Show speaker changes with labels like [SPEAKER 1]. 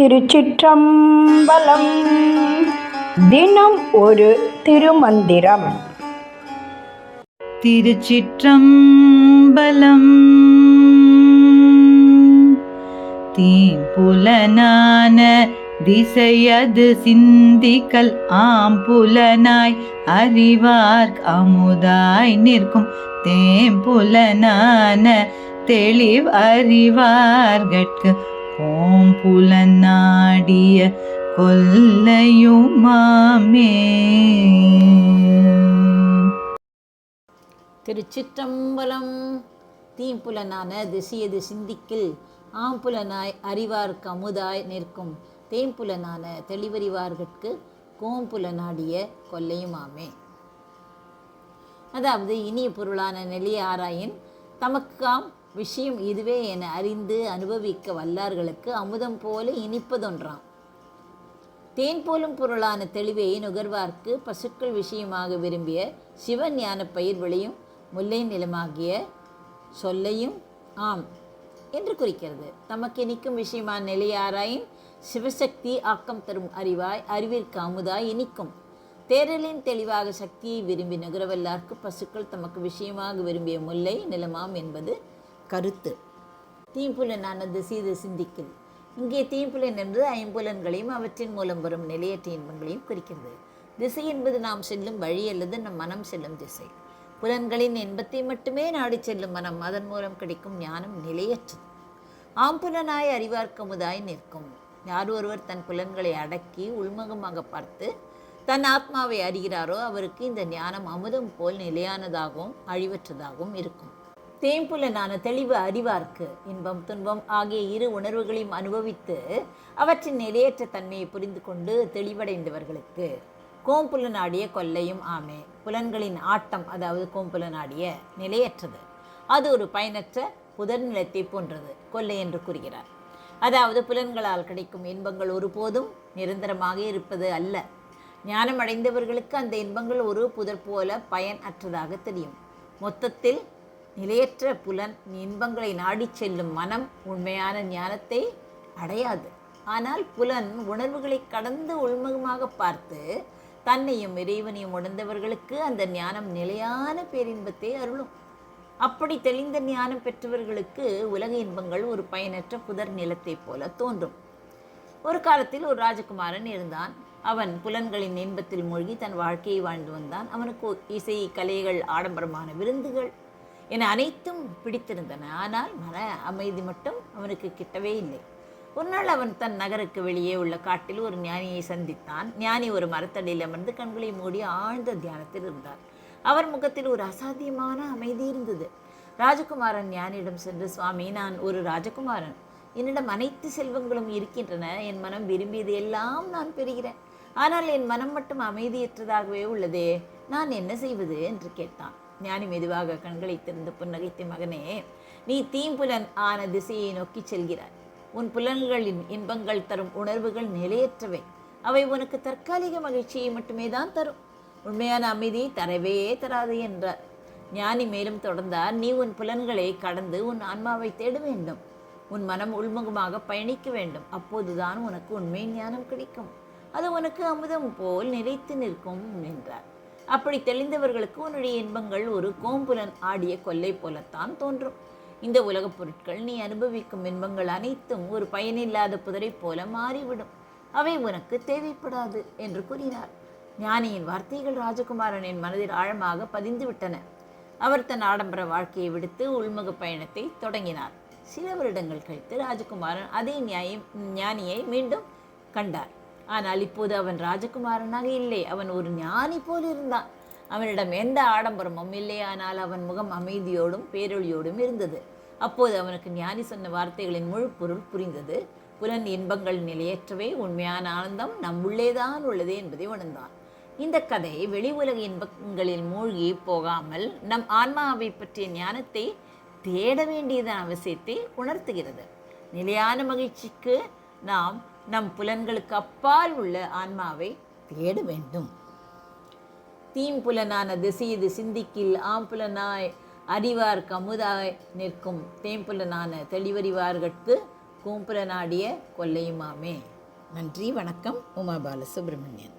[SPEAKER 1] திருச்சிற்றம்பலம். தினம் ஒரு திருமந்திரம்.
[SPEAKER 2] திருச்சிற்றம்பலம். தீம்புலனான திசையது சிந்திக்கல் ஆம்புலனாய் அறிவார் அமுதாய் நிற்கும். தேம்புலனான தெளிவ் அறிவார்கட்கு ஓம்புலனாடிய கொல்லையுமாமே.
[SPEAKER 3] திருச்சிற்றம்பலம் தீம்புலனான திசையது சிந்திக்கில் ஆம்புலனாய் அறிவார்க்கு அமுதாய் நிற்கும் தேம்புலனான தெளிவறிவார்கட்கு கோம்புலனாடிய கொல்லையுமாமே. அதாவது இனிய பொருளான நெளிய ஆராயின் தமக்காம் விஷயம் இதுவே என அறிந்து அனுபவிக்க வல்லார்களுக்கு அமுதம் போல இனிப்பதொன்றாம். தேன் போலும் பொருளான தெளிவை நுகர்வார்க்கு பசுக்கள் விஷயமாக விரும்பிய சிவன் ஞான பயிர் விளையும் முல்லை நிலமாகிய சொல்லையும் ஆம் என்று குறிக்கிறது. தமக்கு இனிக்கும் விஷயமான நிலையாராயின் சிவசக்தி ஆக்கம் தரும் அறிவாய் அறிவிற்கு அமுதாய் இனிக்கும். தேரலின் தெளிவாக சக்தியை விரும்பி நுகரவல்லார்க்கு பசுக்கள் தமக்கு விஷயமாக விரும்பிய முல்லை நிலமாம் என்பது கருத்து. தீம்புலனானது சீது சிந்திக்குது இங்கே தீம்புலன் என்பது ஐம்புலன்களையும் அவற்றின் மூலம் வரும் நிலையற்ற இன்பங்களையும் குறிக்கிறது. திசை என்பது நாம் செல்லும் வழி அல்லது நம் மனம் செல்லும் திசை. புலன்களின் இன்பத்தை மட்டுமே நாடி செல்லும் மனம் அதன் மூலம் கிடைக்கும் ஞானம் நிலையற்றது. ஆம்புலனாய் அறிவார்க்கமுதாய் நிற்கும். யார் ஒருவர் தன் புலன்களை அடக்கி உள்முகமாக பார்த்து தன் ஆத்மாவை அறிகிறாரோ அவருக்கு இந்த ஞானம் அமுதம் போல் நிலையானதாகவும் அழிவற்றதாகவும் இருக்கும். தேம்புலனான தெளிவு அறிவார்க்கு. இன்பம் துன்பம் ஆகிய இரு உணர்வுகளையும் அனுபவித்து அவற்றின் நிலையற்ற தன்மையை புரிந்து கொண்டு தெளிவடைந்தவர்களுக்கு. கோம்புலனாடிய கொல்லையும் ஆமே. புலன்களின் ஆட்டம் அதாவது கோம்புலனாடிய நிலையற்றது. அது ஒரு பயனற்ற புதர் நிலத்தை போன்றது கொல்லை என்று கூறுகிறார். அதாவது புலன்களால் கிடைக்கும் இன்பங்கள் ஒருபோதும் நிரந்தரமாக இருப்பது அல்ல. ஞானம் அடைந்தவர்களுக்கு அந்த இன்பங்கள் ஒரு புதர் போல பயன் அற்றதாக தெரியும். மொத்தத்தில் நிலையற்ற புலன் இன்பங்களை நாடிச் செல்லும் மனம் உண்மையான ஞானத்தை அடையாது. ஆனால் புலன் உணர்வுகளை கடந்து உள்முகமாக பார்த்து தன்னையும் இறைவனையும் உணர்ந்தவர்களுக்கு அந்த ஞானம் நிலையான பேரின்பத்தை அருளும். அப்படி தெளிந்த ஞானம் பெற்றவர்களுக்கு உலக இன்பங்கள் ஒரு பயனற்ற புதர் நிலத்தைப் போல தோன்றும். ஒரு காலத்தில் ஒரு ராஜகுமாரன் இருந்தான். அவன் புலன்களின் இன்பத்தில் மூழ்கி தன் வாழ்க்கையை வாழ்ந்து வந்தான். அவனுக்கு இசை கலைகள் ஆடம்பரமான விருந்துகள் என அனைத்தும் பிடித்திருந்தன. ஆனால் மன அமைதி மட்டும் அவனுக்கு கிட்டவே இல்லை. ஒரு நாள் அவன் தன் நகருக்கு வெளியே உள்ள காட்டில் ஒரு ஞானியை சந்தித்தான். ஞானி ஒரு மரத்தடியில் அமர்ந்து கண்களை மூடி ஆழ்ந்த தியானத்தில் இருந்தார். அவர் முகத்தில் ஒரு அசாத்தியமான அமைதி இருந்தது. ராஜகுமாரன் ஞானியிடம் சென்று சுவாமி நான் ஒரு ராஜகுமாரன். என்னிடம் அனைத்து செல்வங்களும் இருக்கின்றன. என் மனம் விரும்பியது எல்லாம் நான் பெறுகிறேன். ஆனால் என் மனம் மட்டும் அமைதியற்றதாகவே உள்ளதே. நான் என்ன செய்வது? என்று கேட்டான். ஞானி மெதுவாக கண்களை திறந்து புன்னகைத்து மகனே நீ தீம்புலன் ஆன திசையை நோக்கி செல்கிறாய். உன் புலன்களின் இன்பங்கள் தரும் உணர்வுகள் நிலையற்றவை. அவை உனக்கு தற்காலிக மகிழ்ச்சியை மட்டுமே தான் தரும். உண்மையான அமைதியை தரவே தராது என்றார். ஞானி மேலும் தொடர்ந்தார் நீ உன் புலன்களை கடந்து உன் ஆன்மாவை தேட வேண்டும். உன் மனம் உள்முகமாக பயணிக்க வேண்டும். அப்போதுதான் உனக்கு உண்மை ஞானம் கிடைக்கும். அது உனக்கு அமுதம் போல் நிலைத்து நிற்கும் என்றார். அப்படி தெளிந்தவர்களுக்கு உன்னுடைய இன்பங்கள் ஒரு கோம்புலன் ஆடிய கொல்லை போலத்தான் தோன்றும். இந்த உலகப் பொருட்கள் நீ அனுபவிக்கும் இன்பங்கள் அனைத்தும் ஒரு பயனில்லாத புதரை போல மாறிவிடும். அவை உனக்கு தேவைப்படாது என்று கூறினார். ஞானியின் வார்த்தைகள் ராஜகுமாரனின் மனதில் ஆழமாக பதிந்துவிட்டன. அவர் தன் ஆடம்பர வாழ்க்கையை விடுத்து உள்முக பயணத்தை தொடங்கினார். சில வருடங்கள் கழித்து ராஜகுமாரன் அதே நியாயம் ஞானியை மீண்டும் கண்டார். ஆனால் இப்போது அவன் ராஜகுமாரனாக இல்லை. அவன் ஒரு ஞானி போல் இருந்தான். அவனிடம் எந்த ஆடம்பரமும் இல்லை. ஆனால் அவன் முகம் அமைதியோடும் பேரொழியோடும் இருந்தது. அப்போது அவனுக்கு ஞானி சொன்ன வார்த்தைகளின் முழு பொருள் புரிந்தது. புலன் இன்பங்கள் நிலையற்றவை. உண்மையான ஆனந்தம் நம் உள்ளேதான் உள்ளது என்பதை உணர்ந்தான். இந்த கதை வெளி உலக இன்பங்களில் மூழ்கி போகாமல் நம் ஆன்மாவை பற்றிய ஞானத்தை தேட வேண்டியதன் அவசியத்தை உணர்த்துகிறது. நிலையான மகிழ்ச்சிக்கு நாம் நம் புலன்களுக்கு அப்பால் உள்ள ஆன்மாவை தேட வேண்டும். தீம்புலனான திசையது சிந்திக்கில் ஆம்புலனாய் அறிவார் கமுதாய் நிற்கும். தேம்புலனான தெளிவறிவார்கட்கு கூம்புலனாடிய கொல்லையுமாமே. நன்றி வணக்கம். உமா பாலசுப்ரமணியன்.